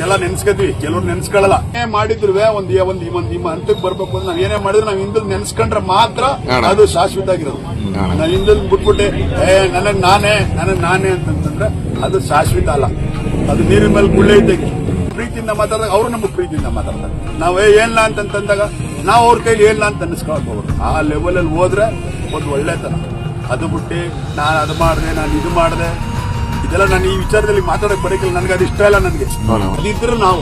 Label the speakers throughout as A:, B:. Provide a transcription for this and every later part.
A: ಇಷ್ಟೆಲ್ಲ ನೆನ್ಸ್ಕೊತೀವಿ ಕೆಲವ್ರು ನೆನ್ಸ್ಕೊಳ್ಳಲ್ಲ ಏನೇ ಮಾಡಿದ್ರು ಒಂದ್ ಒಂದ್ ಒಂದ್ ನಿಮ್ಮ ಹಂತಕ್ಕೆ ಬರ್ಬೇಕು ಅಂತ ನಾವ್ ಏನೇ ಮಾಡಿದ್ರು ನಾವ್ ಹಿಂದಲ್ ನೆನ್ಸ್ಕೊಂಡ್ರೆ ಮಾತ್ರ ಅದು ಶಾಶ್ವತ ಆಗಿರೋದು. ನಾವ್ ಹಿಂದಲ್ ಬಿಟ್ಬಿಟ್ಟೆ ಏ ನನಗ್ ನಾನೇ ನನಗ್ ನಾನೇ ಅಂತಂತಂದ್ರೆ ಅದು ಶಾಶ್ವತ ಅಲ್ಲ. ಅದು ನೀರಿನ ಮೇಲೆ ಗುಳ್ಳೆ ಇದ್ದಂಗೆ ಪ್ರೀತಿಯಿಂದ ಮಾತಾಡಿದಾಗ ಅವ್ರು ನಮ್ಗೆ ಪ್ರೀತಿಯಿಂದ ಮಾತಾಡ್ತಾರೆ. ನಾವ್ ಏ ಏನಿಲ್ಲ ಅಂತಂದಾಗ ನಾವು ಅವ್ರ ಕೈಲಿ ಏನಿಲ್ಲ ಅಂತ ಅನ್ಸ್ಕೊಳಕ್ ಹೋಗ್ಬೇಕು ಆ ಲೆವೆಲ್ ಅಲ್ಲಿ ಹೋದ್ರೆ ಒಂದು ಒಳ್ಳೆತನ. ಅದು ಬಿಟ್ಟು ನಾನು ಅದು ಮಾಡಿದೆ ನಾನು ಇದು ಮಾಡಿದೆ ಇದೆಲ್ಲ ನಾನು ಈ ವಿಚಾರದಲ್ಲಿ ಮಾತಾಡಕ್ ಬರಕಿಲ್ಲ. ನನಗೆ ಅದು ಇಷ್ಟ ಇಲ್ಲ ನನಗೆ. ಅದಿದ್ರು ನಾವು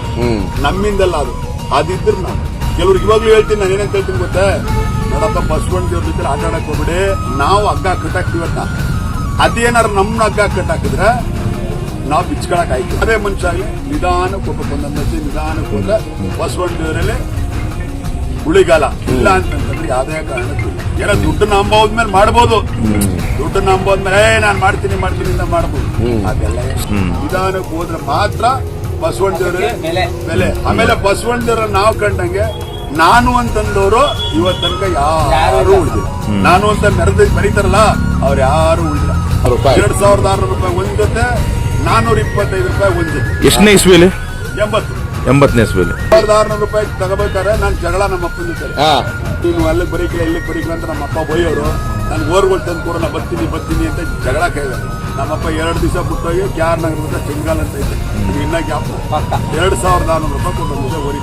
A: ನಮ್ಮಿಂದಲ್ಲ ಅದು. ಅದಿದ್ರು ನಾವು. ಕೆಲವ್ರಿಗೆ ಇವಾಗ್ಲೂ ಹೇಳ್ತೀನಿ ನಾನು ಏನಂತ ಹೇಳ್ತೀನಿ ಗೊತ್ತಾ? ನೋಡಪ್ಪ ಬಸವಣ್ಣ ದೇವ್ರ ಜೊತೆ ಆಟ ಆಡಕ್ ಹೋಗ್ಬಿಡಿ. ನಾವು ಹಗ್ಗ ಕಟ್ಟಾಕ್ತಿವತ್ತ ಅದೇನಾರು ನಮ್ಮನ್ನ ಹಗ್ಗ ಕಟ್ಟಾಕಿದ್ರೆ ನಾವು ಬಿಚ್ಕೊಳಕ್ ಆಯ್ತು. ಅದೇ ಮನುಷ್ಯ ಆಗ್ಲಿ ನಿಧಾನಕ್ಕೆ ಹೋಗ್ಬೇಕು. ಒಂದೊಂದು ಹೆಜ್ಜೆ ನಿಧಾನಕ್ಕೆ ಹೋದ್ರೆ ಬಸವಣ್ಣ ದೇವರಲ್ಲಿ ಉಳಿಗಾಲ ಇಲ್ಲ ಅಂತಂದ್ರೆ ಯಾವುದೇ ಕಾರಣಕ್ಕೂ. ಏನೋ ದುಡ್ಡು ನಂಬೋದ್ಮೇಲೆ ಮಾಡ್ಬೋದು. ದುಡ್ಡು ನಂಬೋದ್ಮೇಲೆ ಏ ನಾನು ಮಾಡ್ತೀನಿ ಮಾಡ್ತೀನಿ ಅಂತ ಮಾಡ್ಬೋದು. ಅದೆಲ್ಲ ನಿಧಾನಕ್ಕೆ ಹೋದ್ರೆ ಮಾತ್ರ ಬಸವಣ್ಣ ದೇವರ ಬೆಲೆ. ಆಮೇಲೆ ಬಸವಣ್ಣ ದೇವರ ನಾವು ಕಂಡಂಗೆ ನಾನು ಅಂತಂದವರು ಇವತ್ ತನಕ ಯಾರು ಉಳಿದಿಲ್ಲ. ನಾನು ಅಂತ ಮೆರೆದ ಬರೀತಾರಲ್ಲ ಅವ್ರು ಯಾರು ಉಳಿದಿಲ್ಲ. ಎರಡ್ ಸಾವಿರದ ಆರ್ನೂರು ರೂಪಾಯಿ ಒಂದ್ ಜೊತೆ ನಾನೂರ ಇಪ್ಪತ್ತೈದು ರೂಪಾಯಿ ಒಂದ್ ಜೊತೆ.
B: ಎಷ್ಟನೇ ಇಸ್ವಿಲಿ
A: ಎಂಬತ್ತು.
B: ಎಂಬತ್ತನೇ ಇಸ್ವಿಲಿ
A: ಸಾವಿರದ ಆರುನೂರು ರೂಪಾಯಿ ತಗೋಬೇಕಾದ್ರೆ ನಾನು ಜಗಳ ನಮ್ಮ ಅಪ್ಪನ ಜೊತೆ.
C: ಹಾ.
A: ನೀನು ಅಲ್ಲಿ ಬರೀಕಿಲ್ಲ ಇಲ್ಲಿ ಬರೀಕಿಲ್ಲ ಅಂತ ನಮ್ಮ ಅಪ್ಪ ಬೈಯೋರು ನಾನು ಓರ್ಗಳು ತಂದು ಕೂಡ ನಾ ಬರ್ತೀನಿ ಬರ್ತೀನಿ ಅಂತ ಜಗಳ ಕೈದ ನಮ್ಮಪ್ಪ ಎರಡು ದಿವಸ ಬಿಟ್ಟೋಗಿ ಕ್ಯಾರ್ ನಗರದ ಚೆಂಗಾಲ್ ಅಂತ ಇದೆ ಇದು ಇನ್ನ ಗ್ಯಾಪ್. ಎರಡು ಸಾವಿರದ ಆರುನೂರು ರೂಪಾಯಿ ಕೊಟ್ಟು ಮುಂದೆ ಓರಿ